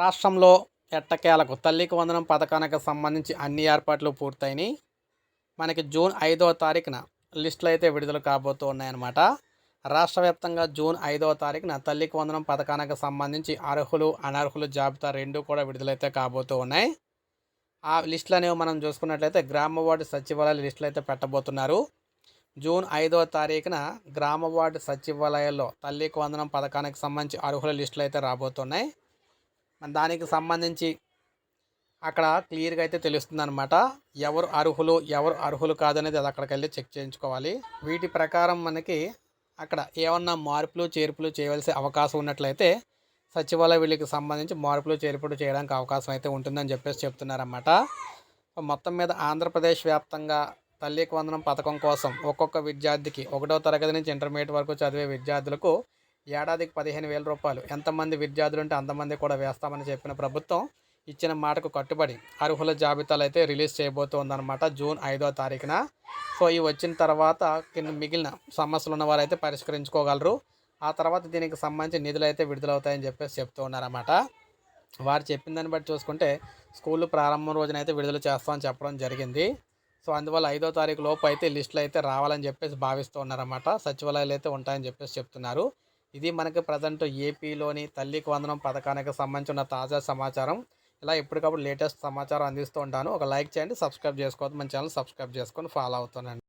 రాష్ట్రంలో ఎట్టకేలకు తల్లికి వందనం పథకానికి సంబంధించి అన్ని ఏర్పాట్లు పూర్తయినాయి. మనకి జూన్ ఐదవ తారీఖున లిస్టులు అయితే విడుదల కాబోతూ ఉన్నాయన్నమాట. రాష్ట్ర వ్యాప్తంగా జూన్ ఐదవ తారీఖున తల్లికి వందనం పథకానికి సంబంధించి అర్హులు అనర్హులు జాబితా రెండు కూడా విడుదలైతే కాబోతూ ఉన్నాయి. ఆ లిస్టులు అనేవి మనం చూసుకున్నట్లయితే గ్రామ వార్డు సచివాలయాల లిస్టులు అయితే పెట్టబోతున్నారు. జూన్ ఐదవ తారీఖున గ్రామ వార్డు సచివాలయాల్లో తల్లికి వందనం పథకానికి సంబంధించి అర్హుల లిస్టులు అయితే రాబోతున్నాయి. దానికి సంబంధించి అక్కడ క్లియర్గా అయితే తెలుస్తుంది అనమాట ఎవరు అర్హులు ఎవరు అర్హులు కాదనేది అది అక్కడికి వెళ్ళి చెక్ చేయించుకోవాలి. వీటి ప్రకారం మనకి అక్కడ ఏమన్నా మార్పులు చేర్పులు చేయవలసిన అవకాశం ఉన్నట్లయితే సచివాలయ వీళ్ళకి సంబంధించి మార్పులు చేర్పులు చేయడానికి అవకాశం అయితే ఉంటుందని చెప్పేసి చెప్తున్నారన్నమాట. మొత్తం మీద ఆంధ్రప్రదేశ్ వ్యాప్తంగా తల్లికి వందనం పథకం కోసం ఒక్కొక్క విద్యార్థికి ఒకటో తరగతి నుంచి ఇంటర్మీడియట్ వరకు చదివే విద్యార్థులకు ఏడాదికి పదిహేను వేల రూపాయలు. ఎంతమంది విద్యార్థులు ఉంటే అంతమంది కూడా వేస్తామని చెప్పిన ప్రభుత్వం ఇచ్చిన మాటకు కట్టుబడి అర్హుల జాబితాలు అయితే రిలీజ్ చేయబోతోందనమాట జూన్ ఐదో తారీఖున. సో ఇవి వచ్చిన తర్వాత కింద మిగిలిన సమస్యలు ఉన్న వారైతే పరిష్కరించుకోగలరు. ఆ తర్వాత దీనికి సంబంధించి నిధులు అయితే విడుదలవుతాయని చెప్పేసి చెప్తూ ఉన్నారన్నమాట. వారు చెప్పిన దాన్ని బట్టి చూసుకుంటే స్కూళ్ళు ప్రారంభం రోజున అయితే విడుదల చేస్తామని చెప్పడం జరిగింది. సో అందువల్ల ఐదో తారీఖు లోపు అయితే లిస్టులు అయితే రావాలని చెప్పేసి భావిస్తూ ఉన్నారన్నమాట. సచివాలయాలు అయితే ఉంటాయని చెప్పేసి చెప్తున్నారు. ఇది మనకి ప్రజెంట్ ఏపీలోని తల్లికి వందనం పథకానికి సంబంధించిన తాజా సమాచారం. ఇలా ఎప్పటికప్పుడు లేటెస్ట్ సమాచారం అందిస్తూ ఉంటాను. ఒక లైక్ చేయండి సబ్స్క్రైబ్ చేసుకోవద్దు. మన ఛానల్ సబ్స్క్రైబ్ చేసుకొని ఫాలో అవుతానండి.